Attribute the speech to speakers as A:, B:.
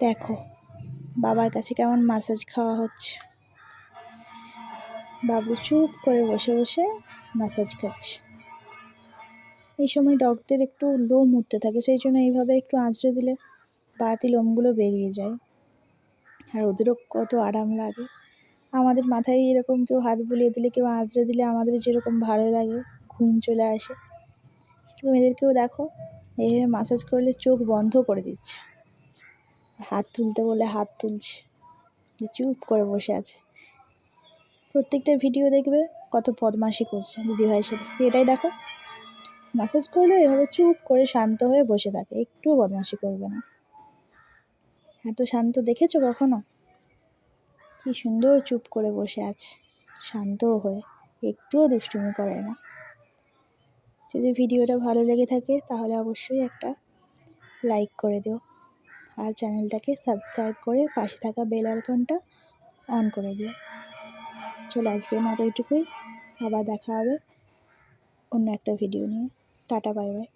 A: দেখো, বাবার কাছে কেমন মাসাজ খাওয়া হচ্ছে। বাবু চুপ করে বসে বসে মাসাজ খাচ্ছে। এই সময় ডগদের একটু লোম উঠতে থাকে, সেই জন্য এইভাবে একটু আঁচড়ে দিলে বাড়তি লোমগুলো বেরিয়ে যায়। আর ওদেরও কত আরাম লাগে। আমাদের মাথায় এরকম কেউ হাত বুলিয়ে দিলে, কেউ আঁচড়ে দিলে আমাদের যেরকম ভালো লাগে, ঘুম চলে আসে। সেরকম এদেরকেও দেখো এইভাবে মাসাজ করলে চোখ বন্ধ করে দিচ্ছে। হাত তুলতে বলে হাত তুলছে। চুপ করে বসে আছে। প্রত্যেকটা ভিডিও দেখবে কত বদমাশি করছে দিদিভাইয়ের সাথে। এটাই দেখো? মাসাজ করলে এভাবে চুপ করে শান্ত হয়ে বসে থাকে। একটুও বদমাশি করবে না। এত শান্ত দেখেছ কখনো? কি সুন্দর চুপ করে বসে আছে। শান্ত হয়ে, একটুও দুষ্টুমি করে না। যদি ভিডিওটা ভালো লেগে থাকে তাহলে অবশ্যই একটা লাইক করে দিও। আর চ্যানেলটাকে সাবস্ক্রাইব করে পাশে থাকা বেল আইকনটা অন করে দিও। চলো আজকের মতো এইটুকুই। আবার দেখা হবে অন্য একটা ভিডিও নিয়ে। Tata, bye bye.